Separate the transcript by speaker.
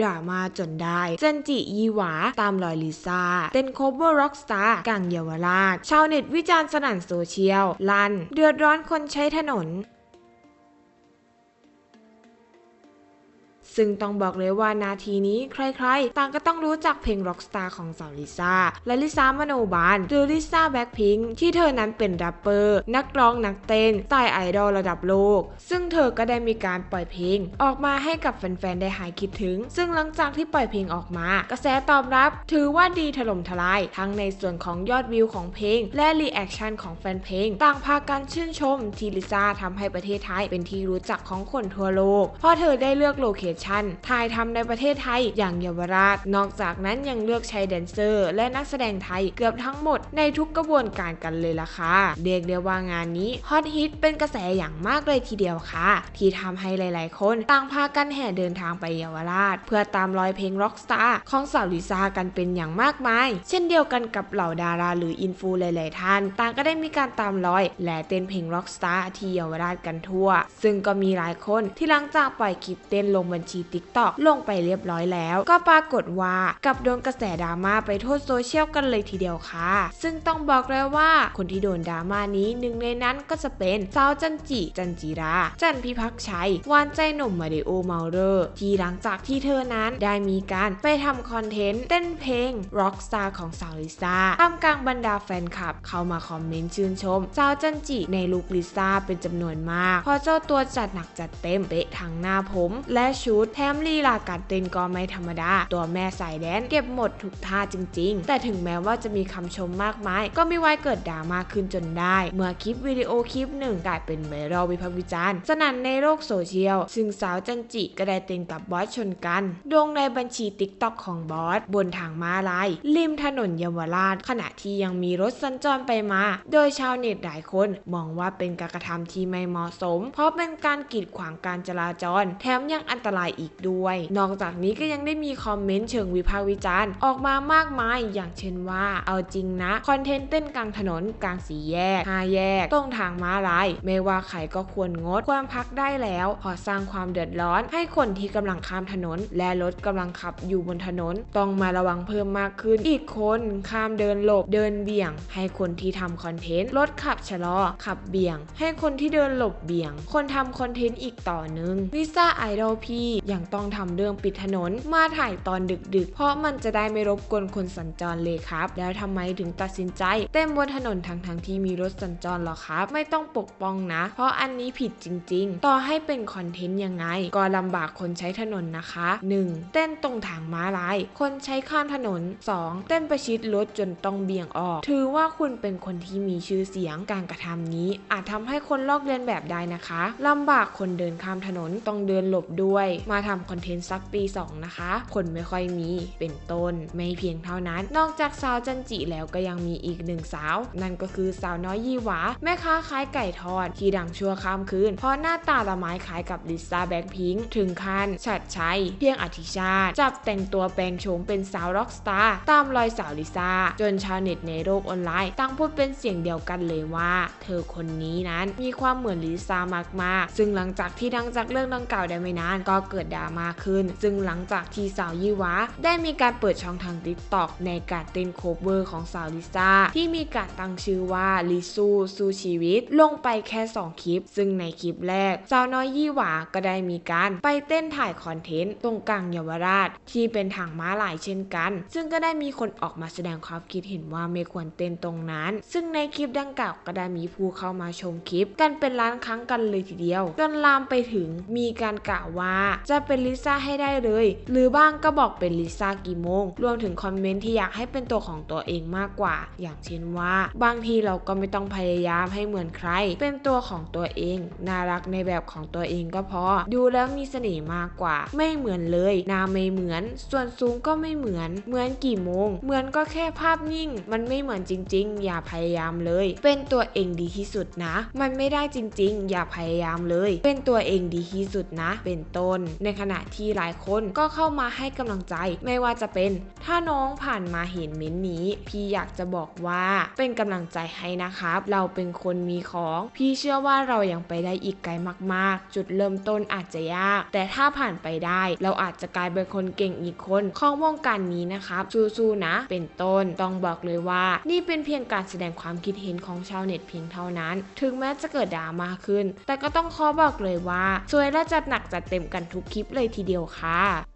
Speaker 1: ดราม่าจนได้เจนจิยีหวาตามรอยลิซ่าเต้นโคเวอร์ร็อกสตาร์กลางเยาวราช ชาวเน็ตวิจารณ์สนั่นโซเชียล ลัน เดือดร้อนคนใช้ถนน ซึ่งต้องบอกเลยว่านาทีนี้ใครๆ ต่างก็ต้องรู้จักเพลง Rockstar ของสาวลิซ่าและลิซ่ามโนบาลหรือลิซ่าแบ็คพิงที่เธอนั้นเป็นแรปเปอร์ นักร้องนักเต้นสไตล์ไอดอลระดับโลก ซึ่งเธอก็ได้มีการปล่อยเพลง ออกมาให้กับแฟนๆ ได้หายคิดถึง ซึ่งหลังจากที่ปล่อยเพลงออกมา กระแสตอบรับ ถือว่าดีถล่มทลาย ทั้งในส่วนของยอดวิวของเพลง และรีแอคชั่นของแฟนเพลง ต่างพากันชื่นชมที่ลิซ่าทำให้ประเทศไทยเป็นที่รู้จักของคนทั่วโลกเพราะเธอได้เลือกโลเคชั่น ถ่ายทำในประเทศไทยอย่างเยาวราช นอกจากนั้นยังเลือกใช้แดนเซอร์ และนักแสดงไทยเกือบทั้งหมดในทุกกระบวนการกันเลยล่ะค่ะเรียกได้ว่างานนี้ฮอตฮิตเป็นกระแสอย่างมากเลยทีเดียวค่ะ ที่ทำให้หลาย ๆ คนต่างพากันแห่เดินทางไปเยาวราช เพื่อตามรอยเพลง Rockstar ของสาวลิซ่ากันเป็นอย่างมากมาย เช่นเดียวกันกับเหล่าดาราหรืออินฟูหลาย ๆ ท่าน ต่างก็ได้มีการตามรอย และเต้นเพลง Rockstar ที่เยาวราชกันทั่ว ซึ่งก็มีหลายคนที่หลังจากปล่อยคลิปเต้นลงบัญชี TikTok ลงไปเรียบร้อยแล้ว ก็ปรากฏว่ากับโดนกระแสดราม่าไปโทษโซเชียลกันเลยทีเดียวค่ะ ซึ่งต้องบอกเลยว่าคนที่โดนดราม่านี้หนึ่งในนั้นก็จะเป็นสาวจันจิจันจิรา จันพิพักษ์ชัย วานใจหนุ่มมาริโอเมาเลอร์ที่หลังจากที่เธอนั้นได้มีการไปทำคอนเทนต์เต้นเพลง Rockstar ของสาวลิซ่าท่ามกลางบรรดาแฟนคลับ เข้ามาคอมเมนต์ชื่นชมสาวจันจิในลุคลิซ่าเป็นจำนวนมากเพราะเจ้าตัวจัดหนักจัดเต็มเป๊ะทั้งหน้าผม และชุด แถมลีลาการเต้นก็ไม่ธรรมดา ตัวแม่สายแดนเก็บหมดทุกท่าจริง ๆ แต่ถึงแม้ว่าจะมีคำชมมากมาย ก็ไม่ไว้เกิดดราม่าขึ้นจนได้ เมื่อคลิปวิดีโอคลิปหนึ่งกลายเป็นไวรัลวิพากษ์วิจารณ์สนั่นในโลกโซเชียล ซึ่งสาวจันจิก็ได้เต้นกับบอสชนกันโด่งในบัญชีติ๊กต็อกของบอส บนทางม้าลายริมถนนเยาวราช ขณะที่ยังมีรถสัญจรไปมา โดยชาวเน็ตหลายคนมองว่าเป็นการกระทำที่ไม่เหมาะสม เพราะเป็นการกีดขวางการจราจร แถมยังอันตรายอีกด้วย นอกจากนี้ก็ยังได้มีคอมเมนต์เชิงวิพากษ์วิจารณ์ออกมามากมาย อย่างเช่นว่า เอาจริงนะ คอนเทนต์เต้นกลางถนนกลางสี่แยกห้าแยกตรงทางม้าลาย ไม่ว่าใครก็ควรงดควรพักได้แล้วพอสร้างความเดือดร้อน ให้คนที่กำลังข้ามถนน และรถกำลังขับอยู่บนถนน ต้องมาระวังเพิ่มมากขึ้น อีกคนข้ามเดินหลบเดินเบี่ยง ให้คนที่ทำคอนเทนต์รถขับชะลอ ขับเบี่ยง ให้คนที่เดินหลบเบี่ยง คนทำคอนเทนต์อีกต่อหนึ่งลิซ่าไอดอลพี่ยังต้องทำเรื่องปิดถนน มาถ่ายตอนดึกๆ เพราะมันจะได้ไม่รบกวนคนสัญจรเลยครับ แล้วทำไมถึงตัดสินใจ เต้นบนถนนทั้งที่มีรถสัญจรหรอครับ ไม่ต้องปกป้องนะ เพราะอันนี้ผิดจริง ๆ ต่อให้เป็นคอนเทนต์ยังไง ก็ลำบากคนใช้ถนนนะคะ 1. เต้นตรงทางม้าลาย คนใช้ข้ามถนน 2. เต้นประชิดรถจนต้องเบี่ยงออก ถือว่าคุณเป็นคนที่มีชื่อเสียงการกระทำนี้ อาจทำให้คนลอกเลียนแบบได้นะคะลำบากคนเดินข้ามถนนต้องเดินหลบด้วยมาทำคอนเทนต์สักปี 2 นะคะคนไม่ค่อยมีเป็นต้น ไม่เพียงเท่านั้น นอกจากสาวจันจิแล้วก็ยังมีอีกหนึ่งสาว นั่นก็คือสาวน้อยยี่หวา แม่ค้าขายไก่ทอด ที่ดังชั่วข้ามคืน เพราะหน้าตาละไม้คล้ายกับลิซ่าแบ็คพิงถึงขั้นชัดชัยเพียงอธิชาติ จับแต่งตัวแปลงโฉมเป็นสาวร็อกสตาร์ตามรอยสาวลิซ่า จนชาวเน็ตในโลกออนไลน์ต่างพูดเป็นเสียงเดียวกันเลยว่า เธอคนนี้นั้นมีความเหมือนลิซ่ามากๆ ซึ่งหลังจากที่ดังจากเรื่องดังกล่าวได้ไม่นานก็เกิดดราม่าขึ้น ซึ่งหลังจากที่สาวยี่หวาได้มีการเปิดช่องทางติ๊กต็อกในการเต้นโคเวอร์ของสาวลิซ่า ที่มีการตั้งชื่อว่าลิซูสู้ชีวิต ลงไปแค่ 2 คลิป ซึ่งในคลิปแรก สาวน้อยยี่หวาก็ได้มีการไปเต้นถ่ายคอนเทนต์ตรงกลางเยาวราช ที่เป็นทางม้าลายเช่นกัน ซึ่งก็ได้มีคนออกมาแสดงความคิดเห็นว่าไม่ควรเต้นตรงนั้น ซึ่งในคลิปดังกล่าวก็ได้มีผู้เข้ามาชมคลิป กันเป็นล้านครั้งกันเลยทีเดียว จนลามไปถึงมีการกล่าวว่า จจะเป็นลิซ่าให้ได้เลย หรือบ้างก็บอกเป็นลิซ่ากี่โมง รวมถึงคอมเมนต์ที่อยากให้เป็นตัวของตัวเองมากกว่า อย่างเช่นว่า บางทีเราก็ไม่ต้องพยายามให้เหมือนใคร เป็นตัวของตัวเอง น่ารักในแบบของตัวเองก็พอ ดูแล้วมีเสน่ห์มากกว่า ไม่เหมือนเลยหน้าไม่เหมือน ส่วนสูงก็ไม่เหมือน เหมือนกี่โมง เหมือนก็แค่ภาพนิ่ง มันไม่เหมือนจริง ๆ อย่าพยายามเลย เป็นตัวเองดีที่สุดนะ มันไม่ได้จริง ๆ อย่าพยายามเลย เป็นตัวเองดีที่สุดนะ เป็นต้นในขณะที่หลายคนก็เข้ามาให้กำลังใจ ไม่ว่าจะเป็น ถ้าน้องผ่านมาเห็นเม้นนี้ พี่อยากจะบอกว่าเป็นกำลังใจให้นะครับ เราเป็นคนมีของ พี่เชื่อว่าเรายังไปได้อีกไกลมาก ๆ จุดเริ่มต้นอาจจะยาก แต่ถ้าผ่านไปได้ เราอาจจะกลายเป็นคนเก่งอีกคนของวงการนี้นะครับสู้ๆนะ เป็นต้นต้องบอกเลยว่า นี่เป็นเพียงการแสดงความคิดเห็นของชาวเน็ตเพียงเท่านั้น ถึงแม้จะเกิดดราม่าขึ้น แต่ก็ต้องขอบอกเลยว่าสวยและจัดหนักจัดเต็มกันทุกคลิปเลยทีเดียวค่ะ